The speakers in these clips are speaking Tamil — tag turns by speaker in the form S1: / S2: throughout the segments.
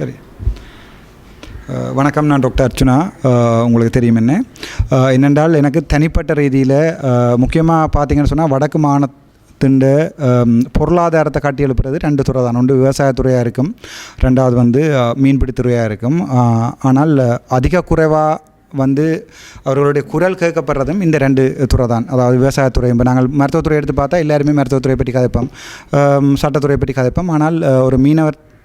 S1: சரி. வணக்கம் நான் டாக்டர் அர்ச்சுனா. உங்களுக்கு தெரியும் என்ன? என்னென்றால் எனக்கு தனிப்பட்ட ரீதியில் முக்கியமாக பார்த்தீங்கன்னு சொன்னால் வடக்கு மாநிலத்தின் பொருளாதாரத்தை கட்டி எழுப்புறது ரெண்டு துறை தான். ஒன்று விவசாயத்துறையாக இருக்கும் ரெண்டாவது வந்து மீன்பிடித்துறையாக இருக்கும். ஆனால் அதிக குறைவாக வந்து அவர்களுடைய குரல் கேட்கப்படுறதும் இந்த ரெண்டு துறை தான். அதாவது விவசாயத்துறை இப்போ நாங்கள் மருத்துவத்துறை எடுத்து பார்த்தா எல்லாருமே மருத்துவத்துறை பற்றி கதைப்போம். சட்டத்துறையை பற்றி கதைப்போம். ஆனால் ஒரு மீனவர்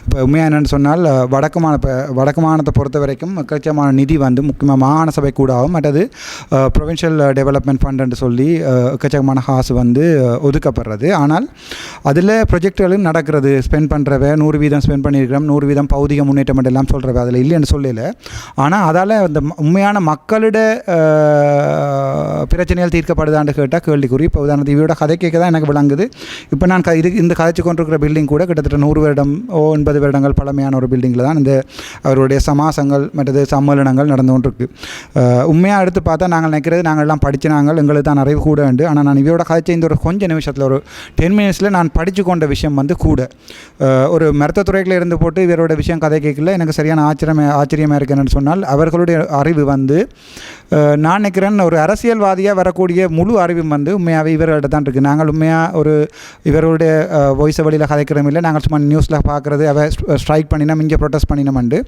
S1: இப்போ உண்மையாக என்னென்னு சொன்னால் வடக்கு மாநில இப்போ வடக்கு மாநிலத்தை பொறுத்த வரைக்கும் எக்கச்சக்கமான நிதி வந்து முக்கியமாக மாகாண சபை கூடாகும். மற்றது ப்ரொவின்ஷியல் டெவலப்மெண்ட் ஃபண்டுன்னு சொல்லி அஹ், எக்கச்சக்கமான காசு வந்து ஒதுக்கப்படுறது. ஆனால் அதில் ப்ரொஜெக்டுகளும் நடக்கிறது. ஸ்பெண்ட் பண்ணுறவ நூறு வீதம் ஸ்பெண்ட் பண்ணியிருக்கிறோம் நூறு வீதம் பௌதிக முன்னேற்றம் எல்லாம் சொல்கிறவ அதில் இல்லைன்னு சொல்லல. ஆனால் அதால் அந்த உண்மையான மக்களிட பிரச்சனைகள் தீர்க்கப்படுதான்னு கேட்டால் கேள்விக்குறி. இப்போ உதாரணத்துக்கு இவரோட கதை கேட்க தான் எனக்கு விளங்குது. இப்போ நான் க இது இந்த கதைச்சு கொண்டிருக்கிற பில்டிங் கூட கிட்டத்தட்ட நூறு வருடம் ஓ ஒன்பது வருடங்கள் பழமையான ஒரு பில்டிங்கில் தான் இந்த அவருடைய சமாசங்கள் மற்றது சம்மேளனங்கள் நடந்து கொண்டிருக்கு. உண்மையாக எடுத்து பார்த்தா நாங்கள் நினைக்கிறது நாங்கள் எல்லாம் படிச்சு நாங்கள் எங்களுக்கு தான் நிறைய கூட உண்டு. ஆனால் நான் இவரோட கதைச்ச இந்த ஒரு கொஞ்ச நிமிஷத்தில் ஒரு டென் மினிட்ஸில் நான் படித்து கொண்ட விஷயம் வந்து கூட. ஒரு மருத்துவத்துறையில் இருந்து போட்டு இவரோட விஷயம் கதை கேட்கல எனக்கு சரியான ஆச்சரியம் ஆச்சரியமாக இருக்குன்னு சொன்னால் அவர்களுடைய அறிவு வந்து நான் நினைக்கிறேன் ஒரு அரசியல்வாதியாக வரக்கூடிய முழு அறிவும் வந்து உண்மையாகவே இவர்கள்ட்ட தான் இருக்குது நாங்கள் உண்மையாக ஒரு இவருடைய வாய்ஸ் வழியில் கதைக்கிறோம் இல்லை நாங்கள் சும்மா நியூஸில் பார்க்குறது அவ ஸ்ட்ரைக் பண்ணினோம் இங்கே ப்ரொட்டஸ்ட் பண்ணினோம்ண்டு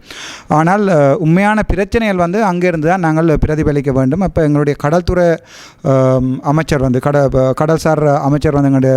S1: ஆனால் உண்மையான பிரச்சனைகள் வந்து அங்கேருந்து தான் நாங்கள் பிரதிபலிக்க வேண்டும். அப்போ எங்களுடைய கடல்துறை அமைச்சர் வந்து கட கடல்சார் அமைச்சர் வந்து எங்களுடைய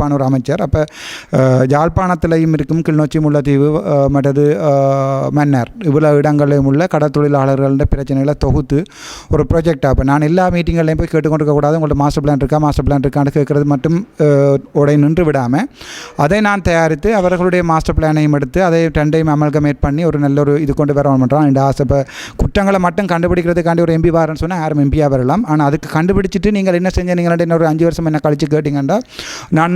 S1: யாழ்ப்பாண ஒரு அமைச்சர். அப்போ யாழ்ப்பாணத்திலையும் இருக்கும் கிளிநொச்சி முல்லைத்தீவு மற்றது மன்னர். இவ்வளோ இடங்களிலும் உள்ள கடல் பிரச்சனைகளை தொகுத்து ஒரு ப்ராஜெக்ட் அப்போ நான் எல்லா மீட்டிங்கள்லையும் போய் கேட்டுக்கொண்டிருக்கக்கூடாது உங்கள்ட்ட மாஸ்டர் பிளான் இருக்கா மாஸ்டர் பிளான் இருக்கான்னு கேட்குறது மட்டும் உடை நின்று விடாமல் அதை நான் தயாரித்து அவர்களுடைய மாஸ்டர் பிளானையும் எடுத்து அதை ரெண்டையும் அமல்கமேட் பண்ணி ஒரு நல்ல ஒரு இது கொண்டு வர பண்ணுறான் இந்த ஆசை இப்போ குற்றங்களை மட்டும் கண்டுபிடிக்கிறதுக்காண்டி ஒரு எம்பி வரேன்னு சொன்னால் யாரும் எம்பியாக வரலாம். ஆனால் அதுக்கு கண்டுபிடிச்சிட்டு நீங்கள் என்ன செஞ்சீங்கன்னா இன்னொரு அஞ்சு வருஷம் என்ன கழிச்சு கேட்டிங்கன்னா நான்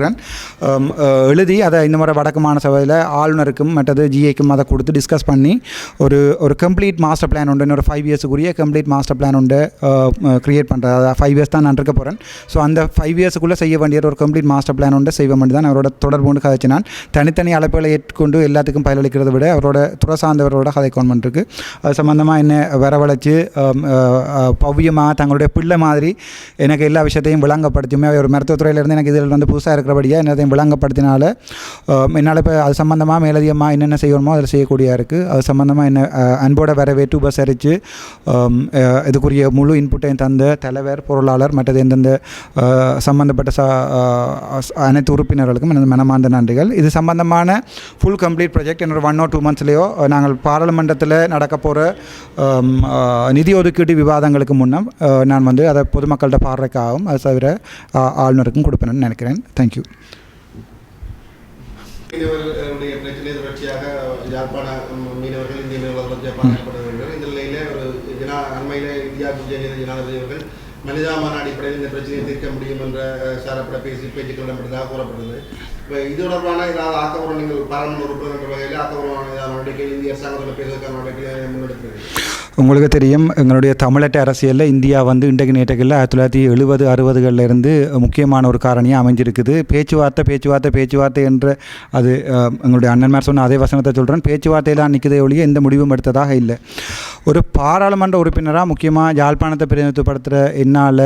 S1: அம், எழுதி அதை இந்த முறை வடக்கு மாநில சபையில் ஆளுநருக்கும் மற்றது ஜிஏக்கும் அதை கொடுத்து டிஸ்கஸ் பண்ணி ஒரு ஒரு கம்ப்ளீட் மாஸ்டர் பிளான் உண்டு. இன்னொரு ஃபைவ் இயர்ஸுக்குரிய கம்ப்ளீட் மாஸ்டர் பிளான் உண்டு க்ரியேட் பண்ணுறது அதை ஃபைவ் இயர்ஸ் தான் நான் இருக்க போகிறேன் ஸோ அந்த ஃபைவ் இயர்ஸுக்குள்ளே செய்ய வேண்டிய ஒரு கம்ப்ளீட் மாஸ்டர் பிளான் உண்டு. செய்ய வேண்டியது தான் அவரோட தொடர்பு கொண்டு கதைச்சு நான் தனித்தனி அழைப்புகளை ஏற்றுக்கொண்டு எல்லாத்துக்கும் பயனளிக்கிறத விட அவரோட துறை சார்ந்தவரோட கதை கவர்மெண்ட் இருக்கு. அது சம்மந்தமாக என்ன வரவழைச்சு பவ்யமாக தங்களுடைய பிள்ளை மாதிரி எனக்கு எல்லா விஷயத்தையும் விளங்கப்படுத்தியுமே ஒரு மருத்துவத்துறையிலேருந்து எனக்கு இதில் வந்து புதுசாக இருக்கிறபடியாக என்னதையும் விளங்கப்படுத்தினால என்னால் இப்போ அது சம்மந்தமாக மேலதிகமாக என்னென்ன செய்யணுமோ அதில் செய்யக்கூடியா இருக்குது அது சம்மந்தமாக என்ன அன்போட வரவேற்று உபசரித்து இதுக்குரிய முழு இன்புட்டையும் தந்த தலைவர் பொருளாளர் மற்றது எந்தெந்த சம்மந்தப்பட்ட ச அனைத்து உறுப்பினர்களுக்கும் எனது மனமார்ந்த நன்றிகள். இது சம்பந்தமான ஃபுல் கம்ப்ளீட் ப்ராஜெக்ட் என்னோட ஒன் ஆர் டூ மந்த்ஸ்லேயோ நாங்கள் பாராளுமன்றத்தில் நடக்க போகிற நிதி ஒதுக்கீடு விவாதங்களுக்கு முன்னம் நான் வந்து அதை பொதுமக்கள்கிட்ட பாடுறதுக்காகவும் அது தவிர ஆளுநருக்கும் கொடுப்பேன்னு நினைக்கிறேன். தேங்க்யூ
S2: மீனவர்களுடைய பிரச்சனை தொடர்ச்சியாக யாழ்ப்பாண மீனவர்கள் இந்திய மீனவர்கள் பாதிக்கப்படுகிறார்கள் இந்த நிலையில ஒரு ஜனா அண்மையில இந்தியா ஜனாதிபதி அவர்கள் மனிதாமான அடிப்படையில் இந்த பிரச்சனையை தீர்க்க முடியும் என்ற சாரப்பட பேசி பேச்சுக்கள் இடம்பெற்றதாக கூறப்பட்டது இப்போ இது தொடர்பான ஏதாவது ஆக்கப்பூர்வ நீங்கள் பாராளுமன்ற உறுப்பினர் என்ற வகையில் ஆக்கப்பூர்வமான நடவடிக்கை இந்திய அரசாங்கத்தோட பேசுவதற்கான நடவடிக்கை முன்னெடுக்கிறது
S1: உங்களுக்கு தெரியும் எங்களுடைய தமிழட்ட அரசியலில் இந்தியா வந்து இன்றைக்கு நேற்றுகளில் ஆயிரத்தி தொள்ளாயிரத்தி எழுபது அறுபதுகளில் இருந்து முக்கியமான ஒரு காரணியாக அமைஞ்சிருக்குது. பேச்சுவார்த்தை பேச்சுவார்த்தை பேச்சுவார்த்தை என்ற அது எங்களுடைய அண்ணன்மார் சொன்ன அதே வசனத்தை சொல்கிறேன் பேச்சுவார்த்தையெல்லாம் நிற்கதே ஒழிய எந்த முடிவும் எடுத்ததாக இல்லை. ஒரு பாராளுமன்ற உறுப்பினராக முக்கியமாக யாழ்ப்பாணத்தை பிரதிநிதித்துவப்படுத்துகிற என்னால்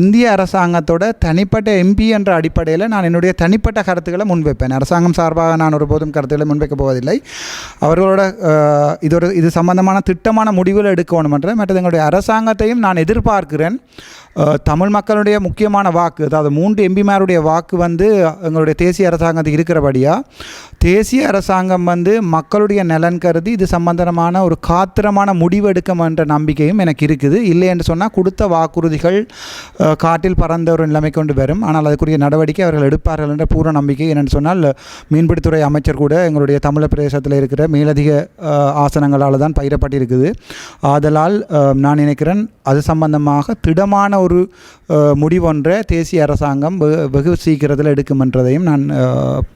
S1: இந்திய அரசாங்கத்தோட தனிப்பட்ட எம்பி என்ற அடிப்படையில் நான் என்னுடைய தனிப்பட்ட கருத்துக்களை முன்வைப்பேன். அரசாங்கம் சார்பாக நான் ஒருபோதும் கருத்துக்களை முன்வைக்கப் போவதில்லை. அவர்களோட இது ஒரு இது சம்பந்தமான திட்டமான முடிவுகள் எடுக்கணுமன்ற மற்றது எங்களுடைய அரசாங்கத்தையும் நான் எதிர்பார்க்கிறேன். தமிழ் மக்களுடைய முக்கியமான வாக்கு அதாவது மூன்று எம்பிமாருடைய வாக்கு வந்து எங்களுடைய தேசிய அரசாங்கத்துக்கு இருக்கிறபடியாக தேசிய அரசாங்கம் வந்து மக்களுடைய நலன் கருதி இது சம்பந்தமான ஒரு காத்திரமான முடிவு எடுக்கும் என்ற நம்பிக்கையும் எனக்கு இருக்குது. இல்லை என்று சொன்னால் கொடுத்த வாக்குறுதிகள் காட்டில் பறந்த ஒரு நிலைமை கொண்டு வரும். ஆனால் அதுக்குரிய நடவடிக்கை அவர்கள் எடுப்பார்கள் என்ற பூர்ண நம்பிக்கை என்னென்னு சொன்னால் மீன்பிடித்துறை அமைச்சர் கூட எங்களுடைய தமிழ் பிரதேசத்தில் இருக்கிற மேலதிக ஆசனங்களால் தான் பயிரப்பட்டிருக்குது. ஆதலால் நான் நினைக்கிறேன் அது சம்பந்தமாக திடமான ஒரு முடிவொன்றை தேசிய அரசாங்கம் வெகு- வெகு சீக்கிரத்தில் எடுக்கும் என்றதையும் நான்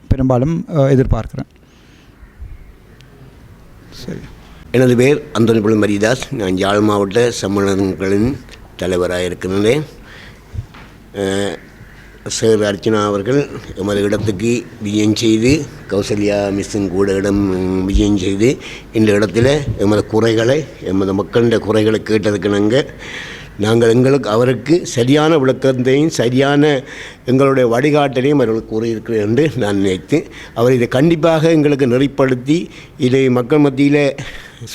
S1: பெரும்பாலும் எதிர்பார்க்கிறேன். சரி.
S3: எனது பேர் அந்தோனி புலம் மரிதாஸ் நான் யாழ் மாவட்ட சம்மேளனங்களின் தலைவராக இருக்கின்றேன். சார் அர்ச்சனா அவர்கள் எமது இடத்துக்கு விஜயம் செய்து கௌசல்யா மிஸ்ஸின் கூட இடம் விஜயம் செய்து இந்த இடத்துல எமது குறைகளை எமது மக்களுடைய குறைகளை கேட்டதுக்கு நாங்கள் நாங்கள் எங்களுக்கு அவருக்கு சரியான விளக்கத்தையும் சரியான எங்களுடைய வழிகாட்டலையும் அவர்களுக்கு கூறியிருக்கிறேன் என்று நான் நினைத்து அவர் இதை கண்டிப்பாக எங்களுக்கு நெறிப்படுத்தி இதை மக்கள் மத்தியில்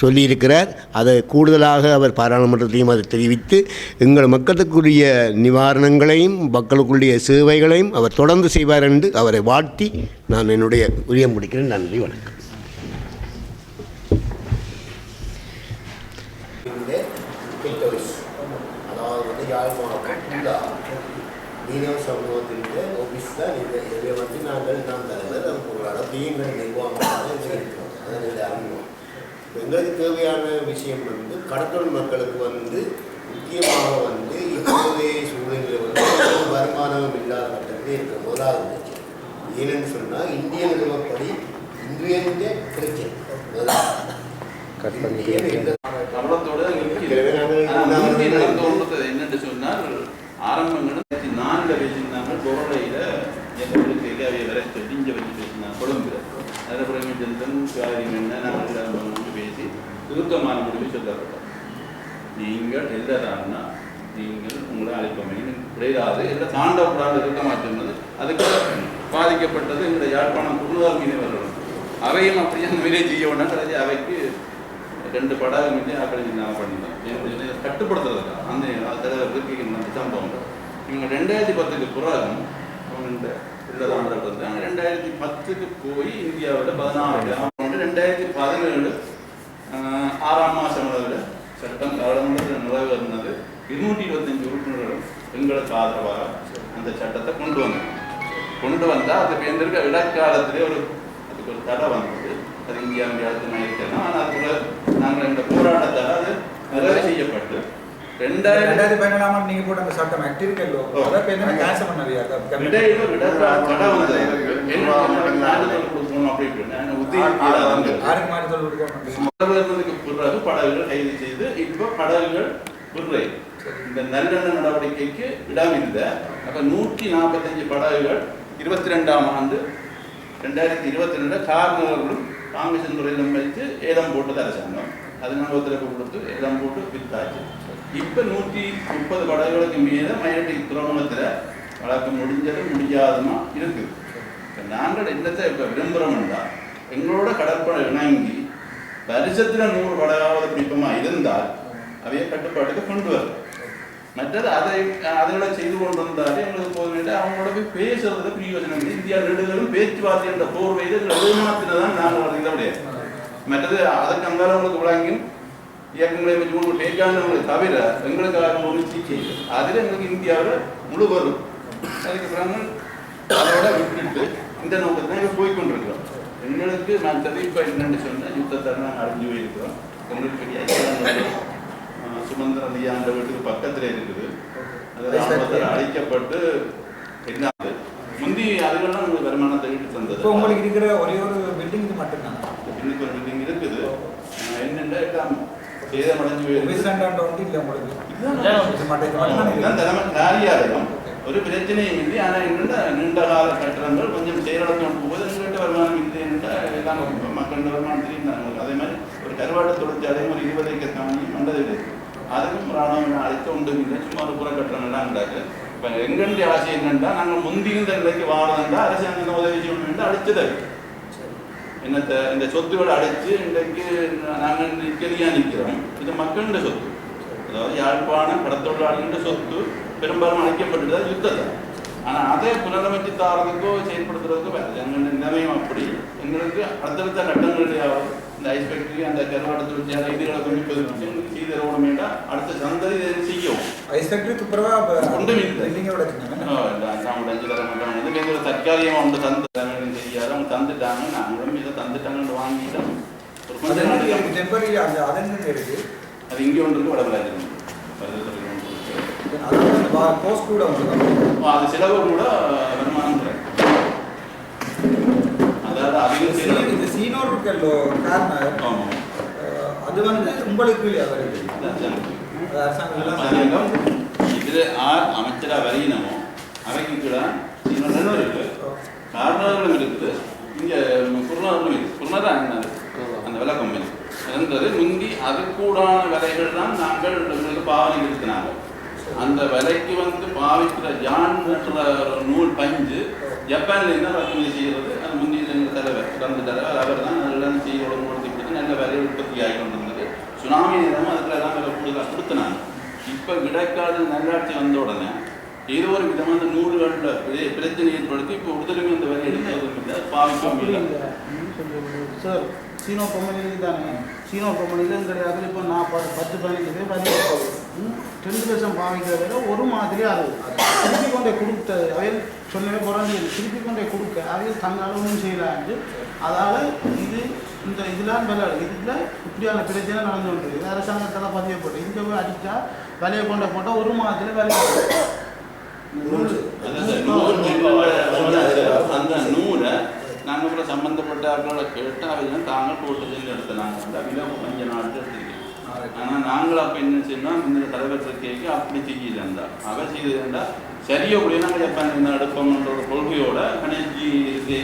S3: சொல்லியிருக்கிறார். அதை கூடுதலாக அவர் பாராளுமன்றத்தையும் அதை தெரிவித்து எங்கள் மக்களுக்குரிய நிவாரணங்களையும் மக்களுக்குரிய சேவைகளையும் அவர் தொடர்ந்து செய்வார் என்று அவரை வாழ்த்தி நான் என்னுடைய உரிய முடிக்கிறேன். நன்றி வணக்கம் அதாவது வந்து யாழ் மாவட்டம் மீனவ சமூகத்தினுடைய ஆஃபீஸ் தான் இந்த இதில் வந்து நாங்கள் நான் தலைவர் அது பொருளாளர் தீங்கள் நிர்வாகமாக இருக்கிறோம் அதனுடைய அறிமுகம் எங்களுக்கு தேவையான விஷயம் வந்து கடற்கடல் மக்களுக்கு வந்து முக்கியமாக வந்து இப்போதைய சூழ்நிலை வந்து வருமானம் இல்லாத கட்டத்தில் இருக்கிற முதலாவது ஏனென்னு சொன்னால் இந்திய நிறுவப்படி இன்றைய பிரச்சனை. முதலாவது. இந்திய எந்த-
S4: தமிழத்தோட நிற்கிறது.
S3: எனவே நாங்கள்
S4: ஆனா
S3: நான்
S4: முந்தி
S3: வந்து-
S4: நடந்த ஒன்றுக்கு என்னன்னு சொன்னால் ஆரம்பங்கள் நான்கு பேசியிருந்தாங்க பொருளையில் எங்களுக்கு எல்லாம் வரை தெரிஞ்ச வச்சு பேசினாங்க கொழும்புல அதுக்கப்புறம் ஜென்தன் காரியம் என்ன நாங்கள் எல்லாம் வந்து பேசி சுருக்கமான முடிவு சொல்லப்பட்டோம் நீங்கள் எல்லாரான்னா நீங்கள் உங்களை அழைப்பமைன்னு கிடையாது. எல்லாம் தாண்டக்கூடாது இருக்கமா சொன்னது? அதுக்கு பாதிக்கப்பட்டது இந்த யாழ்ப்பாணம் குருவார் மீனவர்கள் அவையும் அப்படியே அந்த மாதிரியே செய்ய வேண்டாம். கடைசி அவைக்கு ரெண்டு படகு மிட்டி அப்படி நான் பண்ணியிருந்தோம் இது அந்த தலைவர் இருக்கின்ற சம்பவம் இவங்க ரெண்டாயிரத்தி பத்துக்கு பிறகு அவங்க இந்த உள்ளதாண்டல் இருந்தாங்க ரெண்டாயிரத்தி பத்துக்கு போய் இந்தியாவில் பதினாறு கிராமம் ரெண்டாயிரத்தி பதினேழு ஆறாம் மாதம் அளவில் சட்டம் பாராளுமன்றத்தில் நிறைவேறினது இருநூற்றி இருபத்தஞ்சு உறுப்பினர்களும் எங்களுக்கு ஆதரவாக அந்த சட்டத்தை கொண்டு வந்தோம் கொண்டு வந்தால் அது பேர்ந்திருக்க இடைக்காலத்திலே ஒரு அதுக்கு ஒரு தடை வந்தது அது இந்தியாவுடைய அடுத்து இருக்கலாம் ஆனால் அதுக்குள்ள நாங்கள் இந்த போராட்டத்தால் அது நிறைவு செய்யப்பட்டு ரெண்டாயிரம்
S1: ரெண்டாயிரத்தி பதினேழாம் ஆண்டு நீங்கள் போட்ட அந்த சட்டம் ஆக்டிவ் இருக்கல்லோ. அதை என்ன கேன்சல் பண்ணலையா
S4: இடையில விடக்கால தடை வந்தது என்ன படகுகள் கைது செய்து இப்போ படகுகள் விடுறை. இந்த நல்லெண்ண நடவடிக்கைக்கு இடம் இல்லை அப்ப நூற்றி நாற்பத்தஞ்சு படகுகள் இருபத்தி ரெண்டாம் ஆண்டு ரெண்டாயிரத்தி இருபத்தி ரெண்டு கார்னர்களும் காங்கிரஸ் துறையிலும் வைத்து ஏலம் போட்டது அரசாங்கம். அது ஒத்துழைப்பு கொடுத்து ஏலம் போட்டு வித்தாச்சு. இப்போ நூற்றி முப்பது படகுகளுக்கு மீது மயிரட்டி துறைமுகத்தில் வழக்கு முடிஞ்சது முடியாதமா இருக்குது இப்ப நாங்கள் என்னத்தை இப்போ தான் எங்களோட கடற்படை இணங்கி வருஷத்தில் நூறு படகாவது பிடிப்பமா? இருந்தால் அவைய கட்டுப்பாட்டுக்கு கொண்டு வரும். மற்றது அதை அதுகளை செய்து கொண்டு வந்தாலே எங்களுக்கு போக வேண்டிய அவங்களோட போய் பேசுறதுல பிரயோஜனம் இல்லை. இந்தியா நெடுகளும் பேச்சுவார்த்தை என்ற போர்வையில் எங்களை தான் நாங்கள் வருது முடியாது மற்றது அதற்கு அங்கால உங்களுக்கு வழங்கியும் இயக்கங்களை வச்சு உங்களுக்கு பேச்சாண்டவங்களை தவிர எங்களுக்காக ஒரு சிகிச்சை அதில் எங்களுக்கு இந்தியாவில் முழு வரும் அதுக்கு பிறகு அதோட விட்டுட்டு இந்த நோக்கத்தை நாங்கள் போய் எங்களுக்கு நான் இப்போ என்னென்னு சொன்னேன் யுத்தத்தை நாங்கள் அழிஞ்சு போயிருக்கிறோம். எங்களுக்கு பெரிய சுமந்திரன் ஐயா அந்த வீட்டுக்கு பக்கத்துல இருக்குது. அது அழிக்கப்பட்டு என்ன? முந்தி அதுகள்லாம் உங்களுக்கு வருமானத்தை ஈட்டு தந்தது
S1: உங்களுக்கு இருக்கிற ஒரே ஒரு பில்டிங் இது மட்டும்தான்.
S4: இன்னைக்கு ஒரு பில்டிங் இருக்குது. என்னென்ன சேதமடைஞ்சு
S1: ஒன்று இல்லை உங்களுக்கு?
S4: இதுதான்
S1: இது மட்டும் இது
S4: ஒரு பிரச்சனையும் இல்லை ஆனால் என்னென்ன நீண்ட கால கட்டடங்கள் கொஞ்சம் செயலிழந்து போகுது எங்கள்கிட்ட வருமானம் இல்லை என்றால் எல்லாம் மக்கள் வருமானம் தெரியும் அதே மாதிரி ஒரு கருவாட்டு தொழிற்சாலையும் ஒரு இருபது ஏக்கர் தாண்டி மண்டதில் இருக்கு அதுக்கும் ராணுவம் அழைத்து ஒன்றும் இல்லை சும்மா ஒரு புற கட்டணம் கிடாது இப்போ எங்களுடைய ஆசை என்னென்னா நாங்கள் முந்தியிருந்த நிலைக்கு வாழந்தா அரசாங்கம் உதவி செய்யணும் என்று அழைச்சது என்னத்தை இந்த சொத்துக்களை அடைச்சு இன்றைக்கு நாங்கள் நிற்கதியா நிற்கிறோம் இது மக்களுடைய சொத்து அதாவது யாழ்ப்பாணம் கடத்தொழிலாளிகள சொத்து பெரும்பாலும் அழைக்கப்பட்டது யுத்தத்தை ஆனால் அதை புனரமைச்சு தாரதுக்கோ செயல்படுத்துறதுக்கோ வேறு எங்கள் நிலைமையும் அப்படி. எங்களுக்கு அடுத்தடுத்த கட்டங்களிலேயாவது இந்த ஐஸ் ஃபேக்டரி அந்த கருவாட்டு தொழிற்சாலை இதுகளை கொஞ்சம் பதிவு எங்களுக்கு செய்து தரணும் வேண்டாம் அடுத்த சந்ததி இதை செய்யும்.
S1: ஐஸ் ஃபேக்டரி துப்புரவா
S4: ஒன்றும் இல்லை. நான் உடஞ்சு தர மாட்டாங்க இதுக்கு எங்களுக்கு தற்காலிகமாக ஒன்று தந்து தரணும் செய்யாத அவங்க தந்துட்டாங்க நாங்களும் இதை தந்துட்டாங்கன்னு வாங்கிட்டோம். ஒரு கொஞ்ச
S1: அது
S4: நாளைக்கு
S1: டெம்பரரி அந்த அதன் இருக்கு?
S4: அது இங்கே ஒன்று இருக்கு வடபராஜன்.
S1: கோர்ஸ் கூட
S4: அது செலவு கூட வருமானம் அதாவது அதிகம்
S1: சீ-
S4: செலவு.
S1: இது சீனோர் இருக்கல்லோ காரணம் அது வந்து உங்களுக்கு வருது அரசாங்கம்
S4: இதில் ஆர் அமைச்சராக வரையினமோ அவைக்கு கூட இன்னொன்று இருக்கு. காரணங்களும் இருக்குது இங்கே குருநாதர்களும் இருக்குது அந்த விலை கம்பெனி இருந்தது முந்தி அதுக்கூடான விலைகள் தான் நாங்கள் எங்களுக்கு பாவனை இருக்கிறாங்க அந்த விலைக்கு வந்து பாவிக்கிற ஜான் ஒரு நூல் பஞ்சு ஜப்பான்ல என்ன இறக்குமதி செய்கிறது அது முந்தைய எங்கள் தலைவர் கடந்த தலைவர் அவர் தான் நல்லா செய்ய ஒழுங்குபடுத்தி கொடுத்து நல்ல விலை உற்பத்தி ஆகி கொண்டு வந்தது. சுனாமி நேரம் அதுக்குள்ள எல்லாம் விலை கூடுதலாக கொடுத்தினாங்க. இப்போ இடைக்கால நல்லாட்சி வந்த உடனே ஏதோ ஒரு விதமான நூறுகளில் பெரிய பிரச்சனை ஏற்படுத்தி இப்போ உடலுமே அந்த விலை எடுக்கிறதும் இல்லை இல்லை.
S5: சார் சீனோ கம்பெனிக்கு தானே சீனோ கம்பெனியில் கிடையாது இப்போ நான் பத்து பதினஞ்சு பேர் பதினஞ்சு ரெண்டு லட்சம் பாவிக்கிற விட ஒரு மாதிரி அது. திருப்பி கொண்டே கொடுத்த அவையில் சொன்னவே குறைஞ்சி திருப்பி கொண்டே கொடுக்க. அவையில் தங்கால ஒன்றும் செய்யலான்ட்டு அதால் இது இந்த இதெல்லாம் விலை. இதில் இப்படியான பிரச்சனை நடந்து கொண்டிருக்கு. அரசாங்கத்தில் பதிவு போட்டு இங்கே போய் அடித்தா விலையை கொண்டே போட்டால் ஒரு மாதத்தில் விலை
S4: அதான் சார், நூறு நூறு. அந்த நூலை நாங்கள் கூட சம்பந்தப்பட்ட ஆட்களை கேட்டு அவங்க தாங்க போட்டு செஞ்சு எடுத்தாங்க அந்த விலை கொஞ்ச நாட்டு ஆனால் நாங்கள் அப்போ என்ன செய்யணும் இந்த தலைவர் கேட்க அப்படி செய்யலண்டா அவ செய்ததுண்டா சரியோ நாங்கள் ஜப்பான் என்ன எடுப்போம்ன்ற ஒரு கொள்கையோட கணேஜி எடுத்து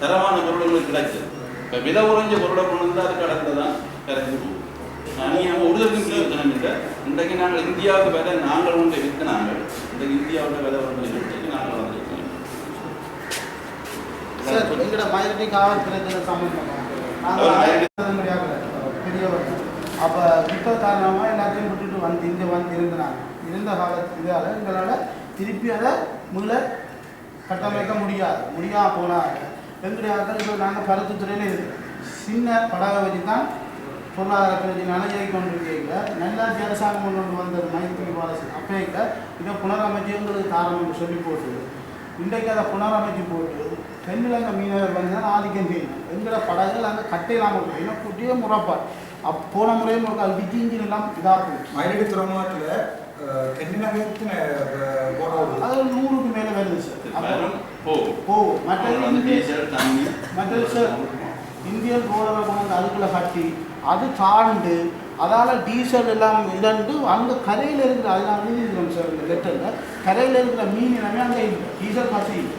S4: தரமான பொருள்களுக்கு கிடைச்சது இப்போ விலை உறைஞ்ச பொருளை கொண்டு வந்து அது கடந்து தான் கரைஞ்சு போகும். நீங்கள் உறுதலுக்கும் பிரயோஜனம் இல்லை இன்றைக்கு நாங்கள் இந்தியாவுக்கு விலை நாங்கள் ஒன்றை விற்று நாங்கள். இன்றைக்கு இந்தியாவோட விலை ஒன்றை விற்று நாங்கள் வந்திருக்கோம்
S5: சார் எங்களோட மயிலட்டி காவல் பிரச்சனை சம்பந்தமாக அப்போ யுத்த காரணமாக எல்லாத்தையும் விட்டுட்டு வந்து இங்கே வந்து இருந்தாங்க இருந்த காலத்து இதால் எங்களால் திருப்பி அதை முல்லை கட்டமைக்க முடியாது. முடியாமல் போனாங்க எங்களுடைய ஆட்கள் இப்போ நாங்கள் பருத்துத்துறையில் இருக்கிறோம். சின்ன படகை வச்சு தான் பொருளாதார பிரச்சனை கொண்டு இருக்கீங்க நல்லாட்சி அரசாங்கம் கொண்டு வந்தது மைத்திரி பாலசி இல்லை. இதை புனரமைச்சுங்கிறது காரணம் சொல்லி போட்டு இன்றைக்கு அதை புனரமைச்சு போட்டு தென்னிலங்க மீனவர் வந்து தான் ஆதிக்கம் செய்யணும். எங்களோட படகுகள் அங்கே கட்டையிலாமல் போய் ஏன்னா குட்டியே முறைப்பாடு. அப் போன முறையும் ஒரு கால் விக்கி இன்ஜின் எல்லாம் இதாக. போச்சு
S1: மயிலடி துறைமுகத்தில் தென்னிலங்கத்தின்
S5: அது ஒரு நூறுக்கு மேலே
S4: போகும்.
S5: போகும். மற்ற சார் இந்தியன் ரோடரை கொண்டு அதுக்குள்ளே கட்டி அது தாண்டு அதால் டீசல் எல்லாம் இதண்டு அங்கே கரையில் இருக்கிற அதெல்லாம் எழுதிக்கிறோம் சார் இந்த லெட்டரில் கரையில் இருக்கிற மீன் எல்லாமே அங்கே டீசல் இல்லை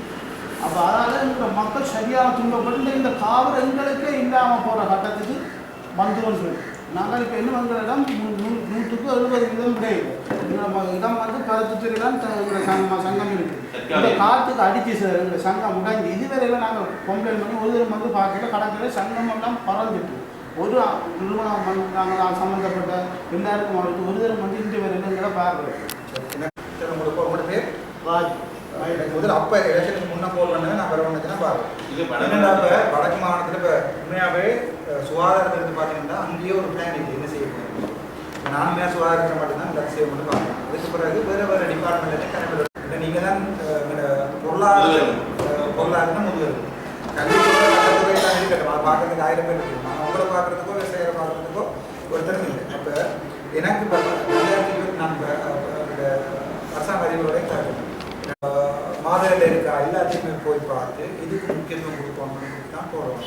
S5: அப்போ அதால் இந்த மக்கள் சரியான துன்பப்பட்டு இந்த காவிரி எங்களுக்கே இல்லாமல் போகிற கட்டத்துக்கு வந்துடும் சொல்லி. நாங்கள் இப்போ என்ன பண்ணுற இடம்? நூ- நூ- நூற்றுக்கு வீதம் கிடையாது நம்ம இடம் வந்து கருத்துத்துறை தான் சங்கம் சங்கம் இருக்குது இந்த காற்றுக்கு அடிச்சு சார் இந்த சங்கம் உடைஞ்சு இதுவரையில நாங்கள் கம்ப்ளைண்ட் பண்ணி ஒரு தடவை வந்து பார்க்கல. கடற்கரை சங்கம் எல்லாம் பறந்துட்டு. ஒரு நிறுவனம் வந்து நாங்கள் சம்மந்தப்பட்ட எல்லாருக்கும் அவருக்கு ஒரு தடவை வந்து இந்த வரையில எங்களை பார்க்குறோம்
S1: உங்களோட பேர்?
S5: ராஜ்.
S1: எனக்கு முதல்ல அப்போ எலெக்ஷனுக்கு முன்னே போல் பண்ணது நான் வர ஒன்றுச்சுன்னா பாருங்க
S4: இது
S1: என்னடா இப்போ வடக்கு மாகாணத்தில் இப்போ உண்மையாகவே அஹ், சுகாதாரத்தை எடுத்து பார்த்தீங்கன்னா அங்கேயே ஒரு பிளான் இருக்குது என்ன செய்ய போகிறோம் நானுமே சுகாதாரத்தை மட்டும்தான் இந்த செய்ய மட்டும் பார்க்கணும் அதுக்கு பிறகு வேறு வேறு டிபார்ட்மெண்ட்லேருந்து கணக்கு இப்போ நீங்கள் தான் பொருளாதார பொருளாதாரம் முதல்வர் கல்வித்துறை பார்க்கறதுக்கு ஆயிரம் பேர் இருக்கு நான் உங்களை பார்க்குறதுக்கோ விவசாயிகளை பார்க்குறதுக்கோ ஒருத்தரும் இல்லை. அப்போ எனக்கு இப்போ ரெண்டாயிரத்தி இருபத்தி நான்கு அரசாங்க அதிபரோட கேட்கணும் மாதவியில் இருக்கா? எல்லாத்தையுமே போய் பார்த்து இதுக்கு முக்கியத்துவம் கொடுக்கணும்னு தான் போகிறோம்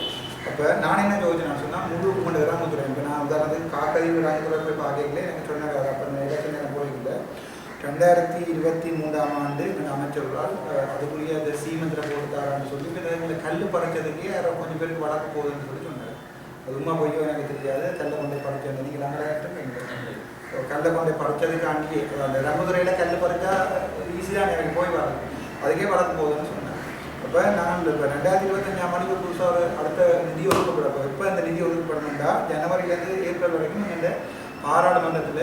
S1: அப்போ நான் என்ன யோஜனை சொன்னால் முழு கொண்டு ராமதுரை இப்போ நான் உதாரணத்துக்கு காக்கதிவு ராமதுரை போய் பார்க்கல எனக்கு சொன்னாங்க அப்போ நான் எலெக்ஷன் எனக்கு போயிருக்கல ரெண்டாயிரத்தி இருபத்தி மூன்றாம் ஆண்டு எங்கள் அமைச்சர்களால் அதுக்குரிய அந்த சீமந்திரம் கொடுத்தாரான்னு சொல்லி இந்த கல் பறைச்சதுக்கு யாரோ கொஞ்சம் பேருக்கு வளர்க்க போகுதுன்னு சொல்லி சொன்னார். அது உண்மை பொய்யோ எனக்கு தெரியாது. கல்லை கொண்டு பறிச்சது நீங்கள் நாங்கள் கல்லை கொண்டு பறிச்சதுக்காண்டி அந்த ரமதுரையில் கல் பறிச்சா ஈஸியாக எனக்கு போய் வரும் அதுக்கே வளர்த்து போகுதுன்னு சொன்னேன் அப்போ நான் இப்போ ரெண்டாயிரத்தி இருபத்தஞ்சாம் மணிக்கு புதுசாக ஒரு அடுத்த நிதி ஒதுக்கப்படும் இப்போ இந்த நிதி ஒதுக்கப்படணுண்டா ஜனவரிலேருந்து ஏப்ரல் வரைக்கும் இந்த பாராளுமன்றத்தில்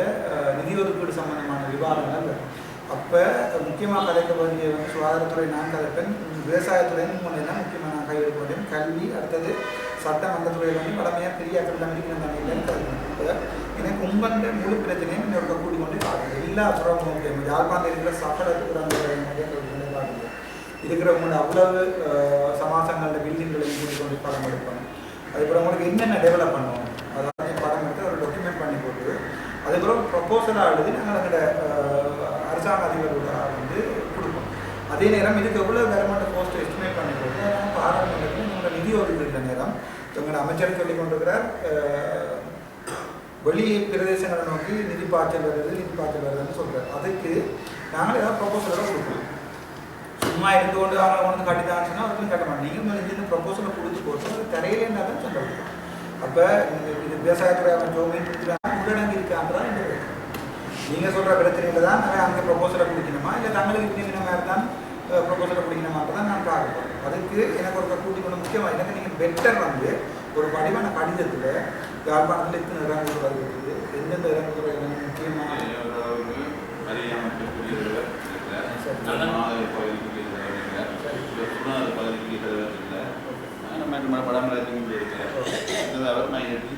S1: நிதி ஒதுக்கீடு சம்பந்தமான விவாதங்கள் வரும். அப்போ முக்கியமாக கலைக்க வேண்டிய வந்து சுகாதாரத்துறை நான் கலைப்பேன் விவசாயத்துறையும் முன்னெல்லாம் முக்கியமாக நான் கையெழுக்க கல்வி அடுத்தது சட்டம் அந்த துறையில் வந்து வளமையாக பெரிய அக்கல் இருக்கிற தண்ணியில் எனக்கு உம்பந்த முழு பிரச்சனையும் என்னோட கூடி கொண்டு காட்டுது எல்லா துறைமுகம் யாழ்ப்பாணத்தில் இருக்கிற சக்கரத்துக்கு அந்த காட்டுது இருக்கிறவங்களோட அவ்வளவு அஹ், சமாசங்களோட பில்டிங்களையும் கூட்டி கொண்டு படம் எடுப்பாங்க. அதுக்கப்புறம் உங்களுக்கு என்னென்ன டெவலப் பண்ணுவோம் அதாவது படம் எடுத்து ஒரு டாக்குமெண்ட் பண்ணி போட்டு அதுக்கப்புறம் ப்ரொப்போசலாக எழுதி நாங்கள் எங்களோட அரசாங்க அதிபரோட வந்து கொடுப்போம். அதே நேரம் இதுக்கு எவ்வளோ கவர்மெண்ட் போஸ்ட் எஸ்டிமேட் பண்ணி போட்டு பாராளுமன்றத்தில் நம்மளோட நிதி ஒதுக்கீடுற நேரம் எங்களோட அமைச்சர் சொல்லி கொண்டிருக்கிறார். வெளி பிரதேசங்களை நோக்கி நிதி பாய்ச்சல் வருது நிதி பாய்ச்சல் வருதுன்னு சொல்கிறார் அதுக்கு நாங்கள் ஏதாவது ப்ரொபோசலாக கொடுப்போம். சும்மா இருந்து கொண்டு அவங்க கொண்டு கட்டிதான் சொன்னால் அவர்களும் கட்ட மாட்டோம் நீங்கள் மேலே இந்த கொடுத்து போட்டு அது தரையிலேன்னா தான் சொல்லுவோம் அப்போ இது விவசாயத்துறை அமைச்சோம் ஜோமீன் கொடுத்துருக்காங்க உள்ளடங்கி இருக்கான்றதான் இந்த நீங்கள் சொல்கிற பிரச்சனையில் தான் நாங்கள் அங்கே ப்ரொபோசலை கொடுக்கணுமா? இல்லை தமிழுக்கு பிடிக்கிற மாதிரி தான் ப்ரொபோசலை கொடுக்கணுமா தான் நான் பார்க்க அதுக்கு எனக்கு ஒரு கூட்டி கொண்டு முக்கியமாக எனக்கு நீங்கள் பெட்டர் வந்து ஒரு படிவான கடிதத்தில் யாழ்ப்பாணத்தில் எத்தனை இடங்கள் வருகிறது எந்தெந்த இடங்கள் வருகிறது முக்கியமான
S4: பகுதிக்கு தலைவர்
S3: இல்லை
S4: நம்ம படாமலை இருக்கிறார் அவர் மைனாரிட்டி